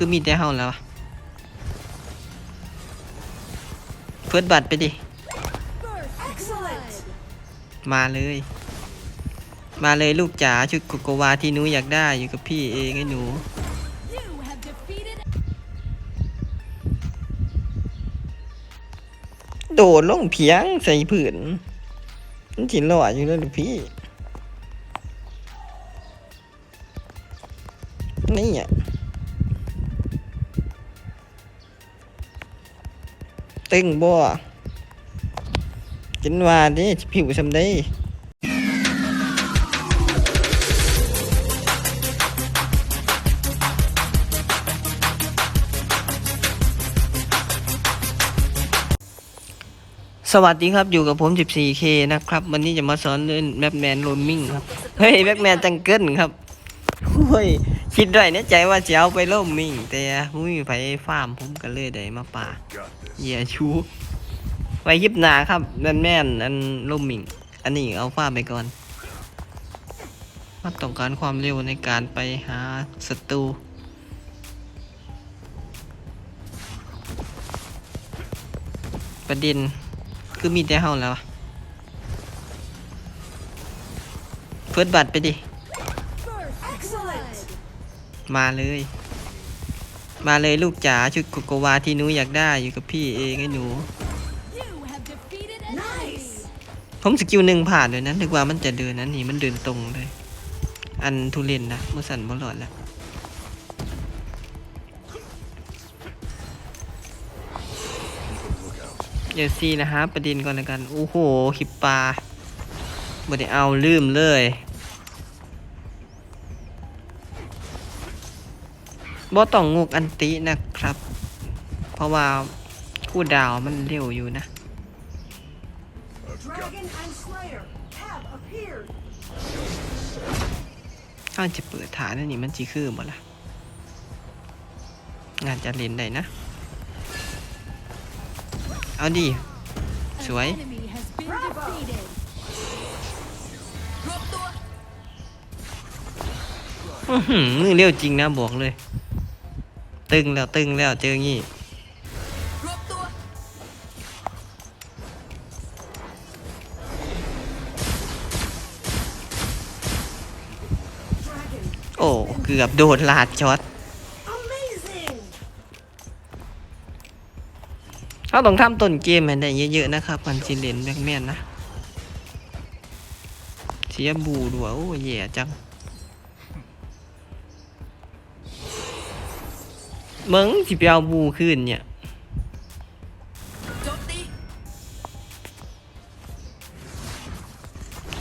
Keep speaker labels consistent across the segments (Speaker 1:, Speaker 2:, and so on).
Speaker 1: คือมีแต่เฮาแล้วเฟิร์สบัตรไปดิ มาเลย มาเลยลูกจ๋าชุดโกโกวาที่หนูอยากได้อยู่กับพี่เองไอ้หนูโดดลงเพียงใส่ผืนมันจิหล่ออยู่แล้วลูกพี่ นี่อะ ตึงบ่กินว่าดิผิวซำได้สวัสดีครับอยู่กับผม 14K นะครับ วันนี้จะมาสอนเล่นแบ็กแมนโรมิงครับ เฮ้ยแบ็กแมนจังเกิลครับ เฮ้ย คิดได้วยในใจว่าจะเอาไปโรมิงแต่มุ้ยไปฟาร์มผมก็เลยได้มาป่าเหยียชูไว้ยิบหนาครับแบ็กแมนอันโรมิงอันนี้เอาฟาร์มไปก่อนมาต้องการความเร็วในการไปหาศัตรูประเด็นคือมีแต่เฮาแล้วเฟิร์สบัตรไปดิ มาเลย มาเลยลูกจ๋าชุดโกโกวาที่หนูอยากได้อยู่กับพี่เองไอ้หนู
Speaker 2: You have defeated an
Speaker 3: Nice.
Speaker 2: enemy.
Speaker 1: ผมสกิลหนึ่งผ่านเลยนะนึกว่ามันจะเดินนั้นนี่มันเดินตรงเลย อันทุเรนนะมือสั่นบอลอดแล้วเดี๋ยวซีนะฮะประเด็นก่อนละกัน โอ้โหขิปปลาบ่ได้เอาลืมเลย บ่ต้องงกอันตินะครับ เพราะว่าคู่ดาวมันเร็วอยู่นะ
Speaker 3: Dragon and Slayer have appeared.
Speaker 1: ถ้าจะเปิดฐานอันนี่มันจีคือหมดละงานจะเล่นได้นะ เอาดิ
Speaker 2: An
Speaker 1: Sủi.
Speaker 2: enemy has been defeated.
Speaker 1: อื้อหือมือเร็วจริงนะบอกเลย ตึงแล้วตึงแล้วเจองี้
Speaker 3: Dragon.
Speaker 1: โอ้เกือบโดดลาดช็อต
Speaker 3: Amazing.
Speaker 1: เขาต้องทำต้นเกมให้ได้เยอะๆนะครับมันสิเล่นแบ็กแมนนะ เสียบูด้วยโอ้แย่จัง เมึงสิไปเอาบูขึ้นเนี่ย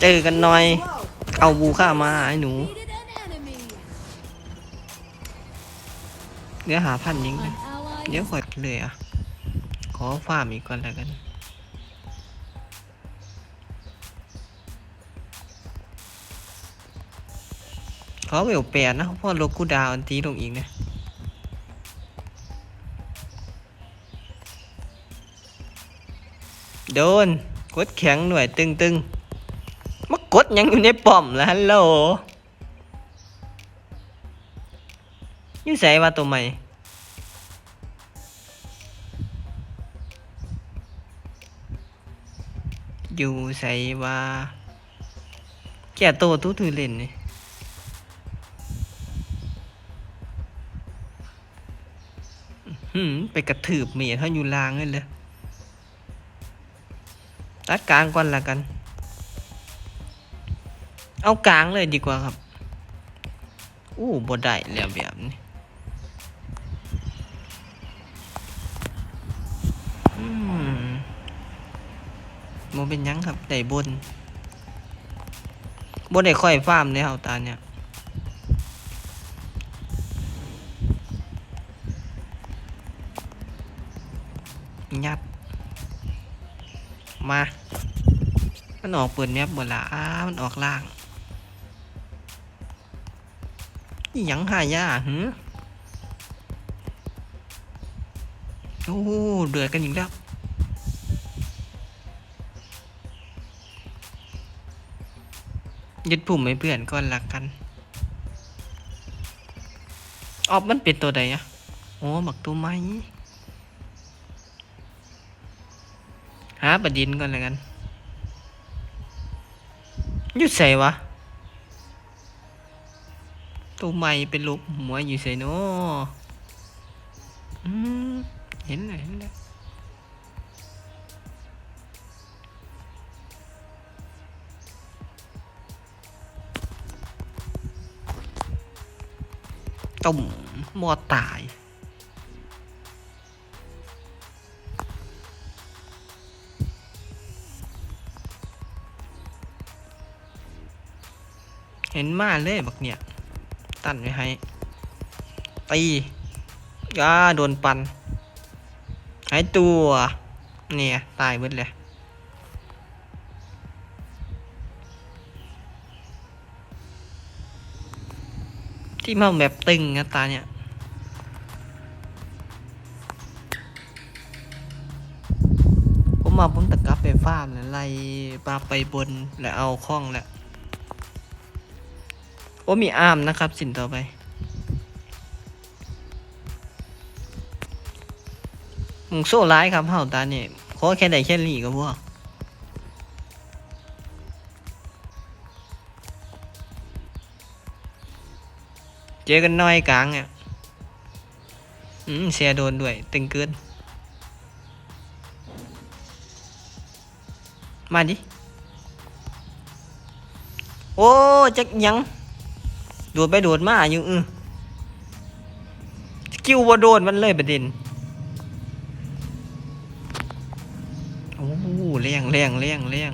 Speaker 1: เจอกันหน่อย เอาบูข้ามาไอ้หนูเนื้อหาพันยิง
Speaker 2: An
Speaker 1: นะ
Speaker 2: ally
Speaker 1: เดี๋ยวขอดเลยอะ ขอฟาร์มอีกก่อนแล้วกันขอเวลแปดนะเพราะโลกูดาวอันตีลงอีกนะ โดน กดแข็งหน่วยตึงตึงๆมากดยังอยู่ในป้อมแล้วฮัลโหลยุ่ใส่ว่าตัวใหม่อยู่ใส่ว่าแก่โตตู้ถือเล่นนี่ไปกระถืบเมียเขาอยู่ลางเลยเลย ตัดกลางก่อนละกัน เอากลางเลยดีกว่าครับอู้บ่ได้แล้วแบบนี้โมเป็นยังครับได้บนบนได้ค่อยฟาร์มในเฮาตาเนี่ยยับ มามันออกเปิดแมปหมดละอ้ามันออกล่างยังหายาหือโอ้เดือดกันอีกแล้วยึดปุ่มให้เพื่อนก่อนละกัน ออฟมันเป็นตัวใดอะโอ้บักตัวไม้ หาประเดินก่อนเลยกันอยุดใส่วะ ตัวไม้เป็นลูกหัวอยู่ใส่เนาะอืมเห็นเลยเห็นเลยตุ่มมอตาย เห็นมาเลยบักเนี่ย ตันไว้ให้ ตียาโดนปัน หายตัว เนี่ย ตายหมดเลยที่มาแบบตึงนะตาเนี่ย ผมมาผมตะกลับไปฟาร์มแล้วไล่ปลาไปบนแล้วเอาข้องแล้ว โอ้มีอาร์มนะครับ สินต่อไป มึงโซ่ร้ายครับเฮาตาเนี่ยขอแค่ใดแค่หลีก็พวกเจอกันน้อยกลางอะอืมเสียโดนด้วย ตึงเกิน มาดิ โอ้ จักยัง โดดไปโดดมาอยู่อือสกิลว่าโดนมันเลยประเด็นโอ้เลี้ยงเลี้ยงเลี้ยงเลี้ยง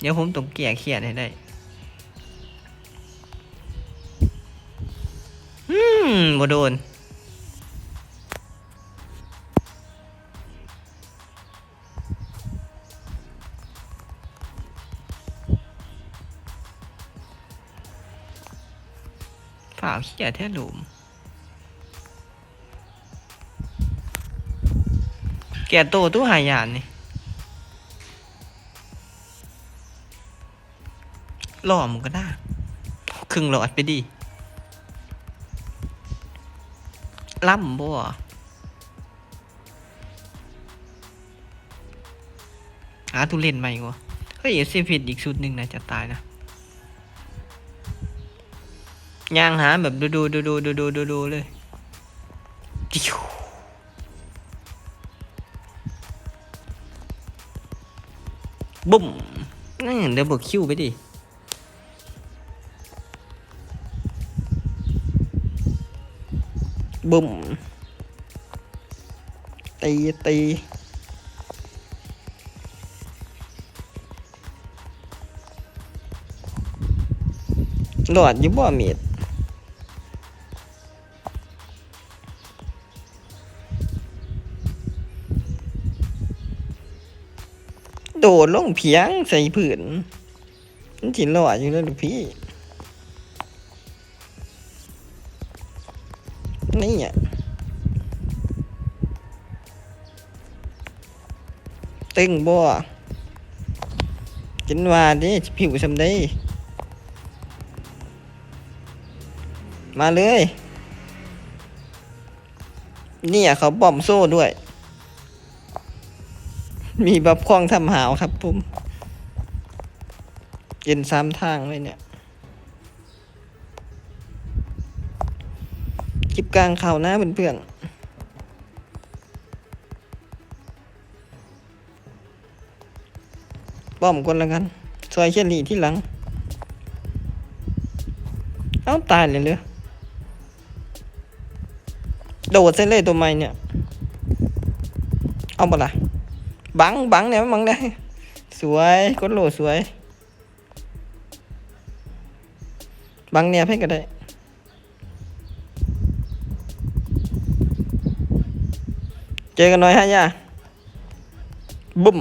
Speaker 1: เดี๋ยวผมต้องเกลี่ยเขียนให้ได้อืมบ่โดน ฝ่าวเขียแท้หลุมแกโตตู้หายานนี่หล่อมก็ได้ครึ่งหลอดไปดิล่ำบ่หาทุเรียนใหม่กว่าเฮ้ยเซฟิตอีกชุดหนึ่งนะจะตายนะ ย่างหาแบบดูดูดูดูดูดูดูดูเลยบุ้มนั่นเดี๋ยวบอกคิวไปดิบุ้มตีตีหลอดยู่บ่เมีด ดลงเพียงใส่ผืนมันจิหลออยู่แล้วลูกพี่นี่อะตึงบ่จินว่าดิผิวสำได้มาเลย เนี่ยเขาบอมโซ่ด้วย มีบับคล้องทำหาวครับผมกินซ้ำทางเลยเนี่ยคลิปกลางข่าวหน้าเพื่อนๆป้อมคนละกัน ซอยเชลลี่ที่หลัง เอ้าตายเลยเลยโดดเส้นเลยตัวใหม่เนี่ย เอาบ่ล่ะ บังบังเนี่ยบังได้ สวยกดโหลสวย บังเนี่ยเพ่งก็ได้เจอกันหน่อยฮะย่าบุ้ม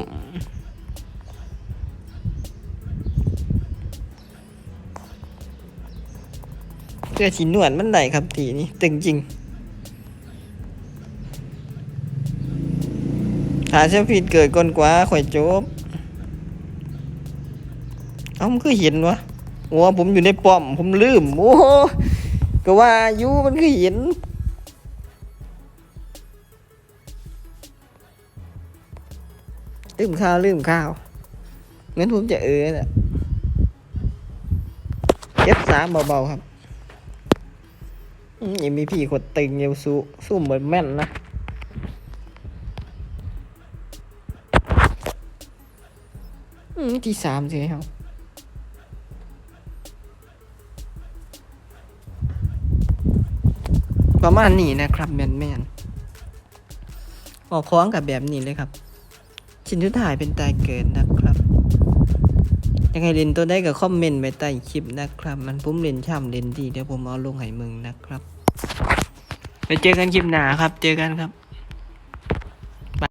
Speaker 1: เพื่อสีนวดมันได้ครับทีนี้ตึงจริง หาเชฟผิดเกิดก่อนกว่าข่อยจบ เอ้ามันคือเห็นวะโอ้ผมอยู่ในป้อม ผมลืม โอ้โหก็ว่าอายุมันคือเห็นลืมข้าวลืมข้าวงั้นผมจะเออแหละเอฟสามเบาๆครับยังมีพี่คนตึงเยวสู้สู้เหมือนแม่นนะ มที่สามใช่ไหมครับประมาณนี้นะครับแมนแมนออกคล้องกับแบบนี้เลยครับ ชิ้นทุดถ่ายเป็นตายเกิดนะครับยังไงเล่นตัวได้กับคอมเมนต์ไว้ใต้คลิปนะครับ มันผมเล่นช่ำเล่นดีเดี๋ยวผมเอาลงให้มึงนะครับไปเจอกันคลิปหนาครับ เจอกันครับ